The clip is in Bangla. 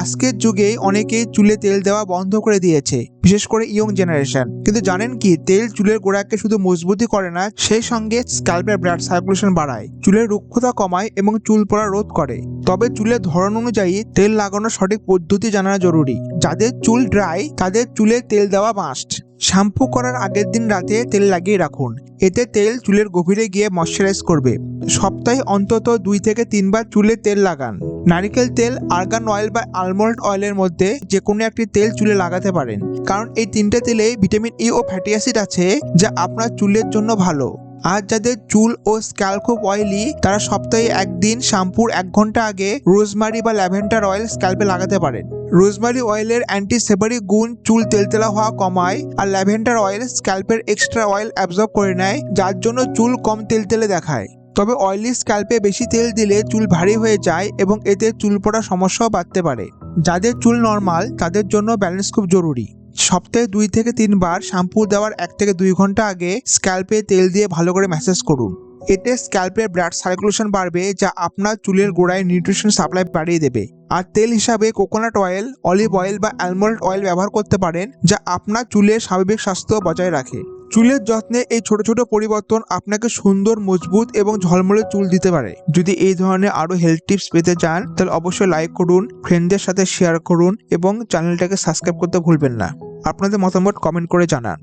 আজকের যুগে অনেকে চুলে তেল দেওয়া বন্ধ করে দিয়েছে, বিশেষ করে ইয়ং জেনারেশন। কিন্তু জানেন কি, তেল চুলের গোড়াকে শুধু মজবুতি করে না, সেই সঙ্গে স্ক্যাল্পের ব্লাড সার্কুলেশন বাড়ায়, চুলের রুক্ষতা কমায় এবং চুল পড়া রোধ করে। তবে চুলের ধরন অনুযায়ী তেল লাগানোর সঠিক পদ্ধতি জানা জরুরি। যাদের চুল ড্রাই তাদের চুলে তেল দেওয়া মাস্ট শ্যাম্পু করার আগের দিন রাতে তেল লাগিয়ে রাখুন। এতে তেল চুলের গভীরে গিয়ে ময়শ্চারাইজ করবে। সপ্তাহে অন্তত দুই থেকে তিনবার চুলে তেল লাগান। নারিকেল তেল আর্গান অয়েল বা আলমন্ড অয়েলের মধ্যে যে কোনো একটি তেল চুলে লাগাতে পারেন। কারণ এই তিনটে তেলে ভিটামিন ই ও ফ্যাটি অ্যাসিড আছে, যা আপনার চুলের জন্য ভালো। আর যাদের চুল ও স্ক্যাল খুব অয়েলি তারা সপ্তাহে একদিন শ্যাম্পুর এক ঘণ্টা আগে রোজমারি বা ল্যাভেন্ডার অয়েল স্ক্যাল্পে লাগাতে পারেন। রোজমারি অয়েলের অ্যান্টিসেবারি গুণ চুল তেলতেলা হওয়া কমায় আর ল্যাভেন্ডার অয়েল স্ক্যাল্পের এক্সট্রা অয়েল অ্যাবজর্ব করে নেয়, যার জন্য চুল কম তেলতেলে দেখায়। তবে অয়েলি স্ক্যাল্পে বেশি তেল দিলে চুল ভারী হয়ে যায় এবং এতে চুল পড়ার সমস্যাও বাড়তে পারে। যাদের চুল নর্মাল তাদের জন্য ব্যালেন্স খুব জরুরি। সপ্তাহে দুই থেকে তিনবার শ্যাম্পু দেওয়ার এক থেকে দুই ঘণ্টা আগে স্ক্যাল্পে তেল দিয়ে ভালো করে ম্যাসেজ করুন। এতে স্ক্যাল্পের ব্লাড সার্কুলেশন বাড়বে যা আপনার চুলের গোড়ায় নিউট্রিশন সাপ্লাই বাড়িয়ে দেবে। আর তেল হিসাবে কোকোনাট অয়েল, অলিভ অয়েল বা অ্যালমন্ড অয়েল ব্যবহার করতে পারেন যা আপনার চুলের স্বাভাবিক স্বাস্থ্য বজায় রাখে। চুলের যত্নে এই ছোট ছোট পরিবর্তন আপনাকে সুন্দর, মজবুত এবং ঝলমলে চুল দিতে পারে। যদি এই ধরনের আরও হেলথ টিপস পেতে চান, তাহলে অবশ্যই লাইক করুন ফ্রেন্ডদের সাথে শেয়ার করুন এবং চ্যানেলটাকে সাবস্ক্রাইব করতে ভুলবেন না। আপনাদের মতামত কমেন্ট করে জানান।